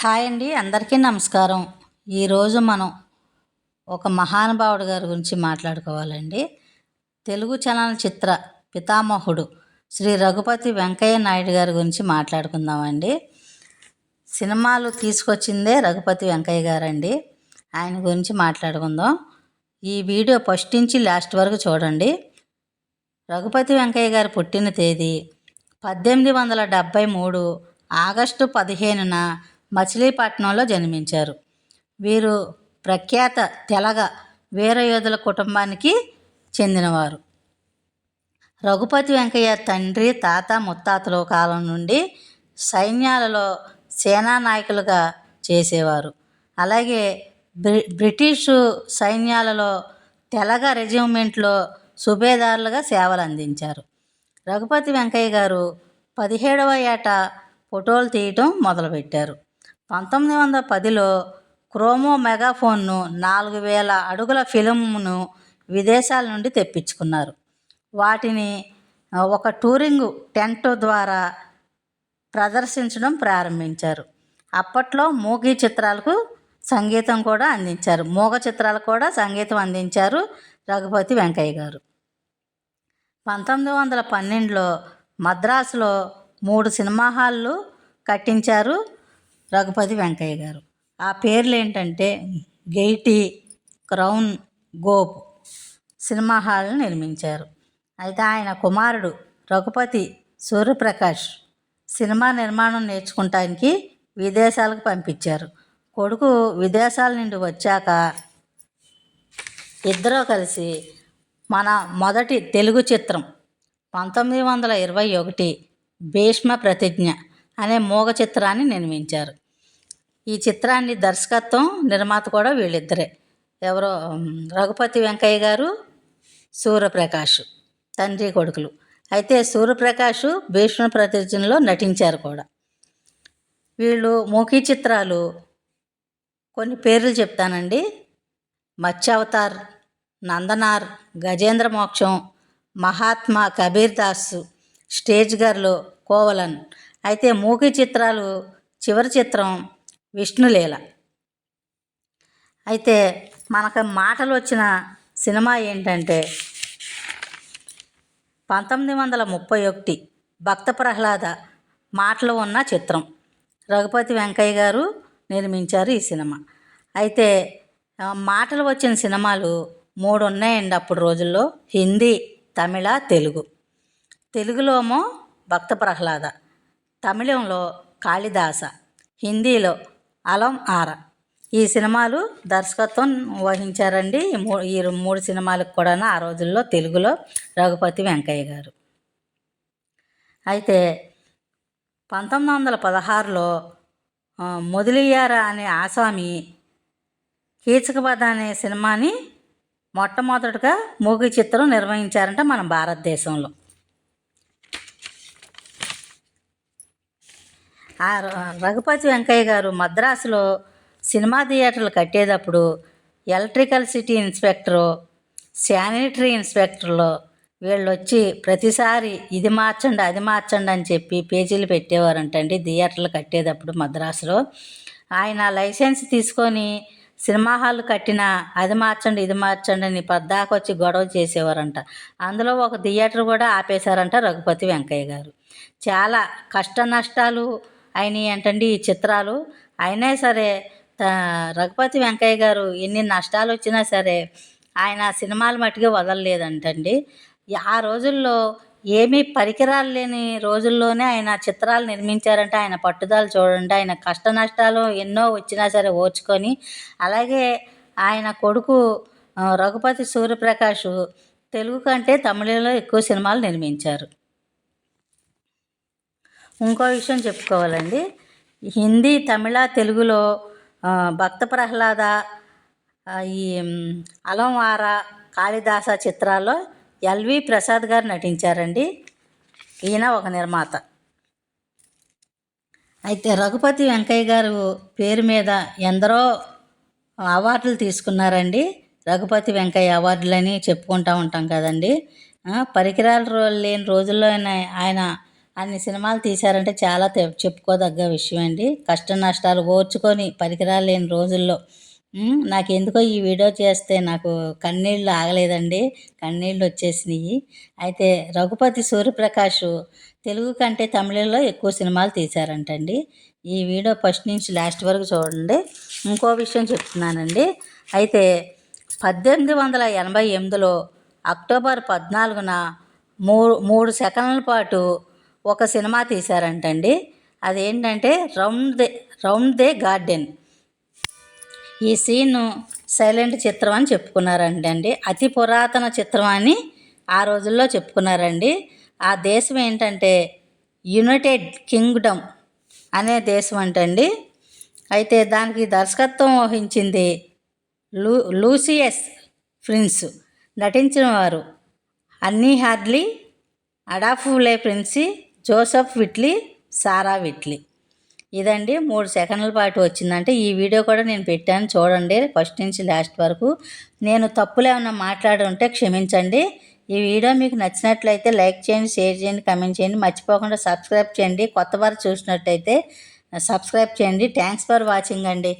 Hi అండి అందరికీ నమస్కారం. ఈరోజు మనం ఒక మహానుభావుడు గారి గురించి మాట్లాడుకోవాలండి. తెలుగు చలనచిత్ర పితామహుడు శ్రీ రఘుపతి వెంకయ్య నాయుడు గారి గురించి మాట్లాడుకుందామండి. సినిమాలు తీసుకొచ్చిందే రఘుపతి వెంకయ్య గారండి. ఆయన గురించి మాట్లాడుకుందాం. ఈ వీడియో ఫస్ట్ నుంచి లాస్ట్ వరకు చూడండి. రఘుపతి వెంకయ్య గారు పుట్టిన తేదీ పద్దెనిమిది వందల డెబ్భై మూడు ఆగస్టు పదిహేనున మచిలీపట్నంలో జన్మించారు. వీరు ప్రఖ్యాత తెలగ వీరయోధుల కుటుంబానికి చెందినవారు. రఘుపతి వెంకయ్య తండ్రి తాత ముత్తాతల కాలం నుండి సైన్యాలలో సేనా నాయకులుగా చేసేవారు. అలాగే బ్రి బ్రిటిషు సైన్యాలలో తెలగ రెజిమెంట్లో సుబేదారులుగా సేవలు అందించారు రఘుపతి వెంకయ్య గారు పదిహేడవ ఏట ఫోటోలు తీయటం మొదలుపెట్టారు. పంతొమ్మిది వందల పదిలో క్రోమో మెగాఫోన్ను నాలుగు వేల అడుగుల ఫిలింను విదేశాల నుండి తెప్పించుకున్నారు. వాటిని ఒక టూరింగ్ టెంట్ ద్వారా ప్రదర్శించడం ప్రారంభించారు. అప్పట్లో మూగీ చిత్రాలకు సంగీతం కూడా అందించారు. మూగ చిత్రాలకు కూడా సంగీతం అందించారు రఘుపతి వెంకయ్య గారు. పంతొమ్మిది వందల పన్నెండులో మద్రాసులో మూడు సినిమా హాళ్ళు కట్టించారు. రఘుపతి వెంకయ్య గారు. ఆ పేర్లు ఏంటంటే గెయిటీ క్రౌన్ గోప్ సినిమా హాల్ని నిర్మించారు. అయితే ఆయన కుమారుడు రఘుపతి సూర్యప్రకాష్ సినిమా నిర్మాణం నేర్చుకుంటానికి విదేశాలకు పంపించారు. కొడుకు విదేశాల నుండి వచ్చాక ఇద్దరూ కలిసి మన మొదటి తెలుగు చిత్రం పంతొమ్మిది వందల ఇరవై ఒకటి భీష్మ ప్రతిజ్ఞ అనే మూగ చిత్రాన్ని నిర్మించారు. ఈ చిత్రాన్ని దర్శకత్వం నిర్మాత కూడా వీళ్ళిద్దరే. ఎవరో రఘుపతి వెంకయ్య గారు సూర్యప్రకాష్ తండ్రి కొడుకులు. అయితే సూర్యప్రకాష్ భీష్మ ప్రతిజ్ఞలో నటించారు కూడా. వీళ్ళు మూకీ చిత్రాలు కొన్ని పేర్లు చెప్తానండి. మత్స్యావతార్ నందనార్ గజేంద్ర మోక్షం మహాత్మా కబీర్ దాస్ స్టేజ్ గర్లు కోవలన్ అయితే మూకి చిత్రాలు చివరి చిత్రం విష్ణులీల. అయితే మనకు మాటలు వచ్చిన సినిమా ఏంటంటే పంతొమ్మిది వందల ముప్పై ఒకటి భక్త ప్రహ్లాద మాటలు ఉన్న చిత్రం. రఘుపతి వెంకయ్య గారు నిర్మించారు ఈ సినిమా. అయితే మాటలు వచ్చిన సినిమాలు మూడు ఉన్నాయండి అప్పుడు రోజుల్లో. హిందీ తమిళ తెలుగు. తెలుగులోమో భక్త ప్రహ్లాద. తమిళంలో కాళిదాస హిందీలో అలం ఆర. ఈ సినిమాలు దర్శకత్వం వహించారండి. ఈ మూ ఈ మూడు సినిమాలకు కూడా ఆ రోజుల్లో తెలుగులో రఘుపతి వెంకయ్య గారు. అయితే పంతొమ్మిది వందల పదహారులో మొదలయ్యారా అనే ఆసామి కీచకబద్ధ అనే సినిమాని మొట్టమొదటిగా మూగి చిత్రం నిర్వహించారంట మన భారతదేశంలో. ఆ రఘుపతి వెంకయ్య గారు మద్రాసులో సినిమా థియేటర్లు కట్టేటప్పుడు ఎలక్ట్రికల్ సిటీ ఇన్స్పెక్టరు శానిటరీ ఇన్స్పెక్టర్లు వీళ్ళు వచ్చి ప్రతిసారి ఇది మార్చండి అది మార్చండి అని చెప్పి పేజీలు పెట్టేవారంటండి థియేటర్లు కట్టేటప్పుడు మద్రాసులో. ఆయన లైసెన్స్ తీసుకొని సినిమా హాల్ కట్టిన అది మార్చండి ఇది మార్చండి అని పద్దాకు వచ్చి గొడవ చేసేవారంట. అందులో ఒక థియేటర్ కూడా ఆపేశారంట రఘుపతి వెంకయ్య గారు. చాలా కష్ట నష్టాలు అయినాయి ఏంటండి ఈ చిత్రాలు. అయినా సరే రఘుపతి వెంకయ్య గారు ఎన్ని నష్టాలు వచ్చినా సరే ఆయన సినిమాలు మట్టుగా వదలలేదంటండి. ఆ రోజుల్లో ఏమీ పరికరాలు లేని రోజుల్లోనే ఆయన చిత్రాలు నిర్మించారంటే. ఆయన పట్టుదల చూడండి ఆయన కష్ట నష్టాలు ఎన్నో వచ్చినా సరే ఓర్చుకొని అలాగే ఆయన కొడుకు రఘుపతి సూర్యప్రకాష్ తెలుగు కంటే తమిళంలో ఎక్కువ సినిమాలు నిర్మించారు. ఇంకో విషయం చెప్పుకోవాలండి. హిందీ తమిళ తెలుగులో భక్త ప్రహ్లాద ఈ అలంవార కాళిదాస చిత్రాల్లో ఎల్వి ప్రసాద్ గారు నటించారండి. ఈయన ఒక నిర్మాత. అయితే రఘుపతి వెంకయ్య గారు పేరు మీద ఎందరో అవార్డులు తీసుకున్నారండి. రఘుపతి వెంకయ్య అవార్డులని చెప్పుకుంటూ ఉంటాం కదండి. పరికరాలు లేని రోజుల్లో ఆయన అన్ని సినిమాలు తీశారంటే చాలా తె- చెప్పుకోదగ్గ విషయం అండి కష్ట నష్టాలు ఓర్చుకొని పరికరాలు లేని రోజుల్లో నాకు ఎందుకో ఈ వీడియో చేస్తే నాకు కన్నీళ్ళు ఆగలేదండి. కన్నీళ్ళు వచ్చేసినాయి. అయితే రఘుపతి సూర్యప్రకాష్ తెలుగు కంటే తమిళంలో ఎక్కువ సినిమాలు తీశారంటండి. ఈ వీడియో ఫస్ట్ నుంచి లాస్ట్ వరకు చూడండి. ఇంకో విషయం చెప్తున్నానండి. అయితే పద్దెనిమిది వందల ఎనభై ఎనిమిదిలో అక్టోబర్ పద్నాలుగున మూడు మూడు సెకండ్ల పాటు ఒక సినిమా తీశారంటండి. అదేంటంటే round the round the garden. ఈ సీన్ సైలెంట్ చిత్రం అని చెప్పుకున్నారండి అండి అతి పురాతన చిత్రం అని ఆ రోజుల్లో చెప్పుకున్నారండి. ఆ దేశం ఏంటంటే యునైటెడ్ కింగ్డమ్ అనే దేశం అంటండి. అయితే దానికి దర్శకత్వం వహించింది లూ లూసియస్ ప్రిన్స్. నటించిన వారు అన్నీ Hartley అడాఫులే Prince Joseph Whitley Sara Whitley. ఇదండి మూడు సెకండ్ల పాటు వచ్చిందంటే ఈ వీడియో కూడా నేను పెట్టాను. చూడండి ఫస్ట్ నుంచి లాస్ట్ వరకు. నేను తప్పులు ఏమైనా మాట్లాడి ఉంటే క్షమించండి. ఈ వీడియో మీకు నచ్చినట్లయితే లైక్ చేయండి షేర్ చేయండి కమెంట్ చేయండి. మర్చిపోకుండా సబ్స్క్రైబ్ చేయండి. కొత్త వారు చూసినట్టయితే సబ్స్క్రైబ్ చేయండి. థ్యాంక్స్ ఫర్ వాచింగ్ అండి.